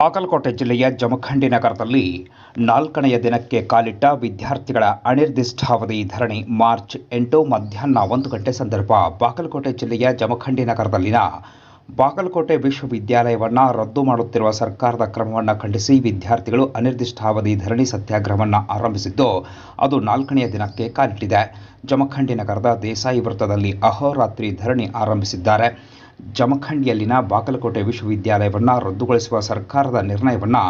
ಬಾಗಲಕೋಟೆ ಜಿಲ್ಲೆಯ ಜಮಖಂಡಿ ನಗರದಲ್ಲಿ ನಾಲ್ಕನೆಯ ದಿನಕ್ಕೆ ಕಾಲಿಟ್ಟ ವಿದ್ಯಾರ್ಥಿಗಳ ಅನಿರ್ದಿಷ್ಟಾವಧಿ ಧರಣಿ ಮಾರ್ಚ್ ಎಂಟು ಮಧ್ಯಾಹ್ನ ಒಂದು ಗಂಟೆ ಸಂದರ್ಭ ಬಾಗಲಕೋಟೆ ಜಿಲ್ಲೆಯ ಜಮಖಂಡಿ ನಗರದಲ್ಲಿನ ಬಾಗಲಕೋಟೆ ವಿಶ್ವವಿದ್ಯಾಲಯವನ್ನು ರದ್ದು ಮಾಡುತ್ತಿರುವ ಸರ್ಕಾರದ ಕ್ರಮವನ್ನು ಖಂಡಿಸಿ ವಿದ್ಯಾರ್ಥಿಗಳು ಅನಿರ್ದಿಷ್ಟಾವಧಿ ಧರಣಿ ಸತ್ಯಾಗ್ರಹವನ್ನು ಆರಂಭಿಸಿದ್ದು, ಅದು ನಾಲ್ಕನೆಯ ದಿನಕ್ಕೆ ಕಾಲಿಟ್ಟಿದೆ. ಜಮಖಂಡಿ ನಗರದ ದೇಸಾಯಿ ವೃತ್ತದಲ್ಲಿ ಅಹೋರಾತ್ರಿ ಧರಣಿ ಆರಂಭಿಸಿದ್ದಾರೆ. ಜಮಖಂಡಿಯಲ್ಲಿನ ಬಾಗಲಕೋಟೆ ವಿಶ್ವವಿದ್ಯಾಲಯವನ್ನು ರದ್ದುಗೊಳಿಸುವ ಸರ್ಕಾರದ ನಿರ್ಣಯವನ್ನು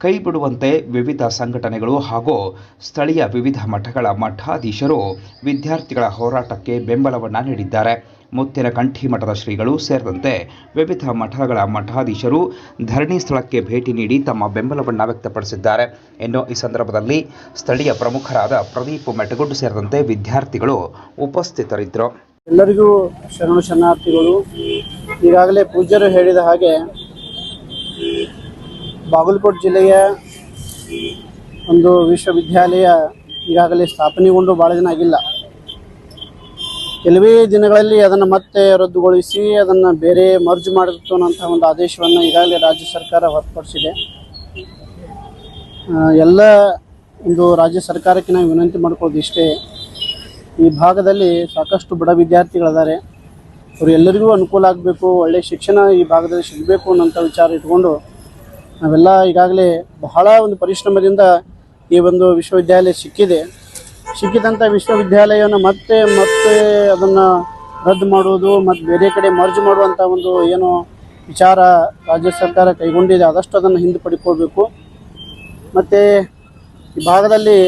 ಕೈಬಿಡುವಂತೆ ವಿವಿಧ ಸಂಘಟನೆಗಳು ಹಾಗೂ ಸ್ಥಳೀಯ ವಿವಿಧ ಮಠಗಳ ಮಠಾಧೀಶರು ವಿದ್ಯಾರ್ಥಿಗಳ ಹೋರಾಟಕ್ಕೆ ಬೆಂಬಲವನ್ನು ನೀಡಿದ್ದಾರೆ. ಮುತ್ತಿನ ಕಂಠಿ ಮಠದ ಶ್ರೀಗಳು ಸೇರಿದಂತೆ ವಿವಿಧ ಮಠಗಳ ಮಠಾಧೀಶರು ಧರಣಿ ಸ್ಥಳಕ್ಕೆ ಭೇಟಿ ನೀಡಿ ತಮ್ಮ ಬೆಂಬಲವನ್ನು ವ್ಯಕ್ತಪಡಿಸಿದ್ದಾರೆ. ಇನ್ನು ಈ ಸಂದರ್ಭದಲ್ಲಿ ಸ್ಥಳೀಯ ಪ್ರಮುಖರಾದ ಪ್ರದೀಪ್ ಮೆಟಗುಡ್ ಸೇರಿದಂತೆ ವಿದ್ಯಾರ್ಥಿಗಳು ಉಪಸ್ಥಿತರಿದ್ದರು. ಎಲ್ಲರಿಗೂ ಶರಣು ಶರಣಾರ್ಥಿಗಳು, ಈಗಾಗಲೇ ಪೂಜ್ಯರು ಹೇಳಿದ ಹಾಗೆ ಬಾಗಲಕೋಟೆ ಜಿಲ್ಲೆಯ ಒಂದು ವಿಶ್ವವಿದ್ಯಾಲಯ ಈಗಾಗಲೇ ಸ್ಥಾಪನೆಗೊಂಡು ಭಾಳ ದಿನ ಆಗಿಲ್ಲ. ಕೆಲವೇ ದಿನಗಳಲ್ಲಿ ಅದನ್ನು ಮತ್ತೆ ರದ್ದುಗೊಳಿಸಿ, ಅದನ್ನು ಬೇರೆ ಮರ್ಜ್ ಮಾಡಬೇಕು ಅನ್ನೋಂಥ ಒಂದು ಆದೇಶವನ್ನು ಈಗಾಗಲೇ ರಾಜ್ಯ ಸರ್ಕಾರ ಹೊರತುಪಡಿಸಿದೆ. ಎಲ್ಲ ಒಂದು ರಾಜ್ಯ ಸರ್ಕಾರಕ್ಕೆ ನಾವು ವಿನಂತಿ ಮಾಡ್ಕೊಳ್ಳೋದು ಇಷ್ಟೇ ಈ ಭಾಗದಲ್ಲಿ ಸಾಕಷ್ಟು ಬಡ ವಿದ್ಯಾರ್ಥಿಗಳಿದ್ದಾರೆ ಅವರು ಎಲ್ಲರಿಗೂ ಅನುಕೂಲ ಆಗಬೇಕು ಒಳ್ಳೆಯ ಶಿಕ್ಷಣ ಈ ಭಾಗದಲ್ಲಿ ಸಿಗಬೇಕು ಅನ್ನೋಂಥ ವಿಚಾರ ಇಟ್ಕೊಂಡು ನಾವೆಲ್ಲ ಈಗಾಗಲೇ ಬಹಳ ಒಂದು ಪರಿಶ್ರಮದಿಂದ ಈ ಒಂದು ವಿಶ್ವವಿದ್ಯಾಲಯ ಸಿಕ್ಕಿದೆ. ಸಿಕ್ಕಿದಂಥ ವಿಶ್ವವಿದ್ಯಾಲಯವನ್ನು ಮತ್ತೆ ಮತ್ತೆ ಅದನ್ನು ರದ್ದು ಮಾಡುವುದು ಮತ್ತು ಬೇರೆ ಕಡೆ ಮರ್ಜ್ ಮಾಡುವಂಥ ಒಂದು ಏನು ವಿಚಾರ ರಾಜ್ಯ ಸರ್ಕಾರ ಕೈಗೊಂಡಿದೆ, ಆದಷ್ಟು ಅದನ್ನು ಹಿಂದೆ ಪಡ್ಕೊಳ್ಬೇಕು ಮತ್ತು ಈ ಭಾಗದಲ್ಲಿ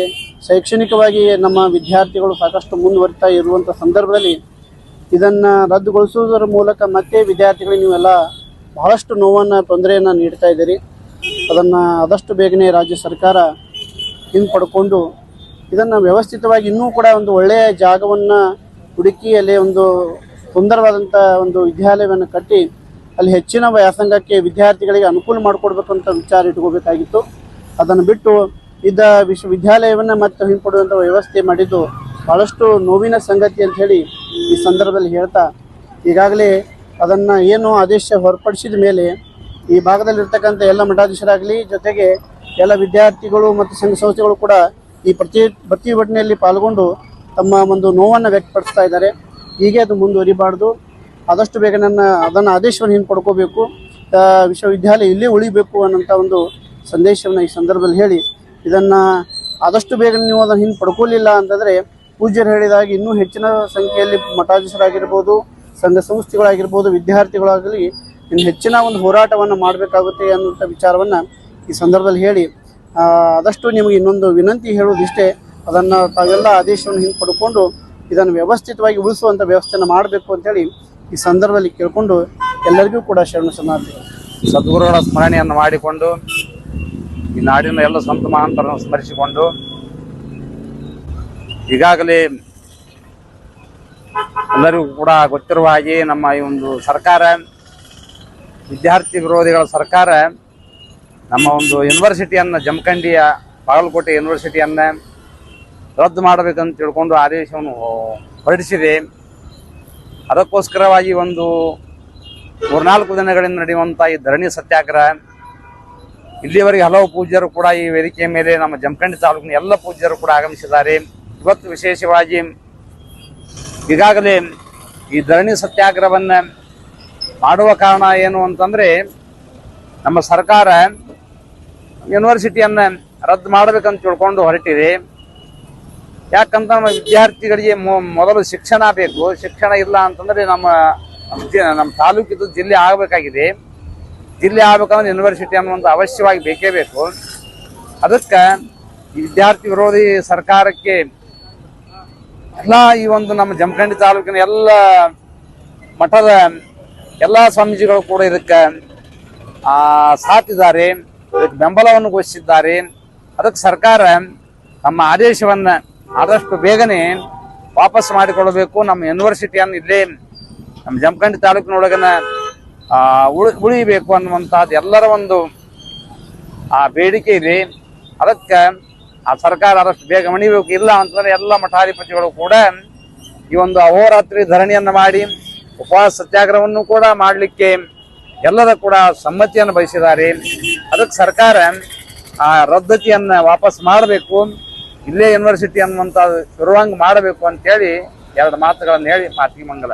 ಶೈಕ್ಷಣಿಕವಾಗಿ ನಮ್ಮ ವಿದ್ಯಾರ್ಥಿಗಳು ಸಾಕಷ್ಟು ಮುಂದುವರಿತಾ ಇರುವಂಥ ಸಂದರ್ಭದಲ್ಲಿ ಇದನ್ನು ರದ್ದುಗೊಳಿಸುವುದರ ಮೂಲಕ ಮತ್ತೆ ವಿದ್ಯಾರ್ಥಿಗಳಿಗೆ ನೀವೆಲ್ಲ ಬಹಳಷ್ಟು ನೋವನ್ನು, ತೊಂದರೆಯನ್ನು ನೀಡ್ತಾ ಇದ್ದೀರಿ. ಅದನ್ನು ಆದಷ್ಟು ಬೇಗನೆ ರಾಜ್ಯ ಸರ್ಕಾರ ಹಿಂಪಡ್ಕೊಂಡು ಇದನ್ನು ವ್ಯವಸ್ಥಿತವಾಗಿ ಇನ್ನೂ ಕೂಡ ಒಂದು ಒಳ್ಳೆಯ ಜಾಗವನ್ನು ಹುಡುಕಿ ಅಲ್ಲಿ ಒಂದು ಸುಂದರವಾದಂಥ ಒಂದು ವಿದ್ಯಾಲಯವನ್ನು ಕಟ್ಟಿ ಅಲ್ಲಿ ಹೆಚ್ಚಿನ ವ್ಯಾಸಂಗಕ್ಕೆ ವಿದ್ಯಾರ್ಥಿಗಳಿಗೆ ಅನುಕೂಲ ಮಾಡಿಕೊಡ್ಬೇಕಂತ ವಿಚಾರ ಇಟ್ಕೋಬೇಕಾಗಿತ್ತು. ಅದನ್ನು ಬಿಟ್ಟು ಇದ್ದ ವಿಶ್ವವಿದ್ಯಾಲಯವನ್ನು ಮತ್ತೆ ಹಿಂಪಡುವಂಥ ವ್ಯವಸ್ಥೆ ಮಾಡಿದ್ದು ಭಾಳಷ್ಟು ನೋವಿನ ಸಂಗತಿ ಅಂತ ಹೇಳಿ ಈ ಸಂದರ್ಭದಲ್ಲಿ ಹೇಳ್ತಾ, ಈಗಾಗಲೇ ಅದನ್ನು ಏನು ಆದೇಶ ಹೊರಪಡಿಸಿದ ಮೇಲೆ ಈ ಭಾಗದಲ್ಲಿರ್ತಕ್ಕಂಥ ಎಲ್ಲ ಮಠಾಧೀಶರಾಗಲಿ ಜೊತೆಗೆ ಎಲ್ಲ ವಿದ್ಯಾರ್ಥಿಗಳು ಮತ್ತು ಸಂಘ ಸಂಸ್ಥೆಗಳು ಕೂಡ ಈ ಪ್ರತಿ, ಪ್ರತಿಭಟನೆಯಲ್ಲಿ ಪಾಲ್ಗೊಂಡು ತಮ್ಮ ಒಂದು ನೋವನ್ನು ವ್ಯಕ್ತಪಡಿಸ್ತಾ ಇದ್ದಾರೆ. ಹೀಗೆ ಅದು ಮುಂದುವರಿಬಾರ್ದು. ಆದಷ್ಟು ಬೇಗ ನನ್ನ, ಅದನ್ನು ಆದೇಶವನ್ನು ಹಿಂಪಡ್ಕೋಬೇಕು. ವಿಶ್ವವಿದ್ಯಾಲಯ ಇಲ್ಲೇ ಉಳಿಬೇಕು ಅನ್ನೋಂಥ ಒಂದು ಸಂದೇಶವನ್ನು ಈ ಸಂದರ್ಭದಲ್ಲಿ ಹೇಳಿ ಇದನ್ನು ಆದಷ್ಟು ಬೇಗ ನೀವು ಅದನ್ನು ಹಿಂದೆ ಪಡ್ಕೊಳ್ಳಿಲ್ಲ ಅಂತಂದರೆ ಪೂಜ್ಯರು ಹೇಳಿದಾಗ ಇನ್ನೂ ಹೆಚ್ಚಿನ ಸಂಖ್ಯೆಯಲ್ಲಿ ಮಠಾಧೀಶರಾಗಿರ್ಬೋದು, ಸಂಘ ಸಂಸ್ಥೆಗಳಾಗಿರ್ಬೋದು, ವಿದ್ಯಾರ್ಥಿಗಳಾಗಲಿ ಇನ್ನು ಹೆಚ್ಚಿನ ಒಂದು ಹೋರಾಟವನ್ನು ಮಾಡಬೇಕಾಗುತ್ತೆ ಅನ್ನುವಂಥ ವಿಚಾರವನ್ನು ಈ ಸಂದರ್ಭದಲ್ಲಿ ಹೇಳಿ ಆದಷ್ಟು ನಿಮಗೆ ಇನ್ನೊಂದು ವಿನಂತಿ ಹೇಳುವುದಿಷ್ಟೇ, ಅದನ್ನು ತಾವೆಲ್ಲ ಆದೇಶವನ್ನು ಹಿಂದೆ ಪಡ್ಕೊಂಡು ಇದನ್ನು ವ್ಯವಸ್ಥಿತವಾಗಿ ಉಳಿಸುವಂಥ ವ್ಯವಸ್ಥೆಯನ್ನು ಮಾಡಬೇಕು ಅಂತೇಳಿ ಈ ಸಂದರ್ಭದಲ್ಲಿ ಕೇಳಿಕೊಂಡು ಎಲ್ಲರಿಗೂ ಕೂಡ ಶರಣ ಸಮಾಧಿ. ಸದ್ಗುರುಗಳ ಸ್ಮರಣೆಯನ್ನು ಮಾಡಿಕೊಂಡು ಈ ನಾಡಿನ ಎಲ್ಲ ಸಂತ ಮಹಾಂತರನ್ನು ಸ್ಮರಿಸಿಕೊಂಡು ಈಗಾಗಲೇ ಎಲ್ಲರಿಗೂ ಕೂಡ ಗೊತ್ತಿರುವ ಹಾಗೆ ನಮ್ಮ ಈ ಒಂದು ಸರ್ಕಾರ, ವಿದ್ಯಾರ್ಥಿ ವಿರೋಧಿಗಳ ಸರ್ಕಾರ, ನಮ್ಮ ಒಂದು ಯೂನಿವರ್ಸಿಟಿಯನ್ನು ಜಮಖಂಡಿಯ ಬಾಗಲಕೋಟೆ ಯೂನಿವರ್ಸಿಟಿಯನ್ನು ರದ್ದು ಮಾಡಬೇಕಂತ ತಿಳ್ಕೊಂಡು ಆದೇಶವನ್ನು ಹೊರಡಿಸಿದೆ. ಅದಕ್ಕೋಸ್ಕರವಾಗಿ ಒಂದು ಮೂರ್ನಾಲ್ಕು ದಿನಗಳಿಂದ ನಡೆಯುವಂಥ ಈ ಧರಣಿ ಸತ್ಯಾಗ್ರಹ ಇಲ್ಲಿಯವರೆಗೆ ಹಲವು ಪೂಜ್ಯರು ಕೂಡ ಈ ವೇದಿಕೆಯ ಮೇಲೆ ನಮ್ಮ ಜಮಖಂಡಿ ತಾಲೂಕಿನ ಎಲ್ಲ ಪೂಜ್ಯರು ಕೂಡ ಆಗಮಿಸಿದ್ದಾರೆ. ಇವತ್ತು ವಿಶೇಷವಾಗಿ ಈಗಾಗಲೇ ಈ ಧರಣಿ ಸತ್ಯಾಗ್ರಹವನ್ನು ಮಾಡುವ ಕಾರಣ ಏನು ಅಂತಂದರೆ ನಮ್ಮ ಸರ್ಕಾರ ಯೂನಿವರ್ಸಿಟಿಯನ್ನು ರದ್ದು ಮಾಡಬೇಕಂತ ತಿಳ್ಕೊಂಡು ಹೊರಟಿದೆ. ಯಾಕಂತ ನಮ್ಮ ವಿದ್ಯಾರ್ಥಿಗಳಿಗೆ ಮೊದಲು ಶಿಕ್ಷಣ ಬೇಕು. ಶಿಕ್ಷಣ ಇಲ್ಲ ಅಂತಂದರೆ ನಮ್ಮ ನಮ್ಮ ತಾಲೂಕಿದು ಜಿಲ್ಲೆ ಆಗಬೇಕಾಗಿದೆ. ಜಿಲ್ಲೆ ಆಗ್ಬೇಕಂದ್ರೆ ಯೂನಿವರ್ಸಿಟಿ ಅನ್ನುವಂಥ ಅವಶ್ಯವಾಗಿ ಬೇಕೇ ಬೇಕು. ಅದಕ್ಕೆ ವಿದ್ಯಾರ್ಥಿ ವಿರೋಧಿ ಸರ್ಕಾರಕ್ಕೆ ಎಲ್ಲ ಈ ಒಂದು ನಮ್ಮ ಜಮಖಂಡಿ ತಾಲೂಕಿನ ಎಲ್ಲ ಮಠದ ಎಲ್ಲ ಸ್ವಾಮೀಜಿಗಳು ಕೂಡ ಇದಕ್ಕೆ ಸಾತಿದ್ದಾರೆ. ಇದಕ್ಕೆ ಬೆಂಬಲವನ್ನು ಘೋಷಿಸಿದ್ದಾರೆ. ಅದಕ್ಕೆ ಸರ್ಕಾರ ನಮ್ಮ ಆದೇಶವನ್ನು ಆದಷ್ಟು ಬೇಗನೆ ವಾಪಸ್ ಮಾಡಿಕೊಳ್ಳಬೇಕು ನಮ್ಮ ಯೂನಿವರ್ಸಿಟಿಯನ್ನು ಇಲ್ಲೇ ನಮ್ಮ ಜಮಖಂಡಿ ತಾಲೂಕಿನೊಳಗನ ಆ, ಉಳಿ, ಉಳಿಬೇಕು ಅನ್ನುವಂಥದ್ದು ಎಲ್ಲರ ಒಂದು, ಆ ಬೇಡಿಕೆ ಇದೆ. ಅದಕ್ಕೆ ಆ ಸರ್ಕಾರ ಆದಷ್ಟು ಬೇಗ ಮಣಿಬೇಕು. ಇಲ್ಲ ಅಂತಂದ್ರೆ ಎಲ್ಲ ಮಠಾಧಿಪತಿಗಳು ಕೂಡ ಈ ಒಂದು ಅಹೋರಾತ್ರಿ ಧರಣಿಯನ್ನು ಮಾಡಿ, ಉಪವಾಸ ಸತ್ಯಾಗ್ರಹವನ್ನು ಕೂಡ ಮಾಡಲಿಕ್ಕೆ ಎಲ್ಲರ ಕೂಡ ಸಮ್ಮತಿಯನ್ನು ಬಯಸಿದ್ದಾರೆ. ಅದಕ್ಕೆ ಸರ್ಕಾರ ಆ ರದ್ದತಿಯನ್ನು ವಾಪಸ್ ಮಾಡಬೇಕು. ಇಲ್ಲೇ ಯೂನಿವರ್ಸಿಟಿ ಅನ್ನುವಂತ ಶುರುವಂಗ್ ಮಾಡಬೇಕು ಅಂತೇಳಿ ಎರಡು ಮಾತುಗಳನ್ನು ಹೇಳಿ ಮಾತಿಗೆ ಮಂಗಲ.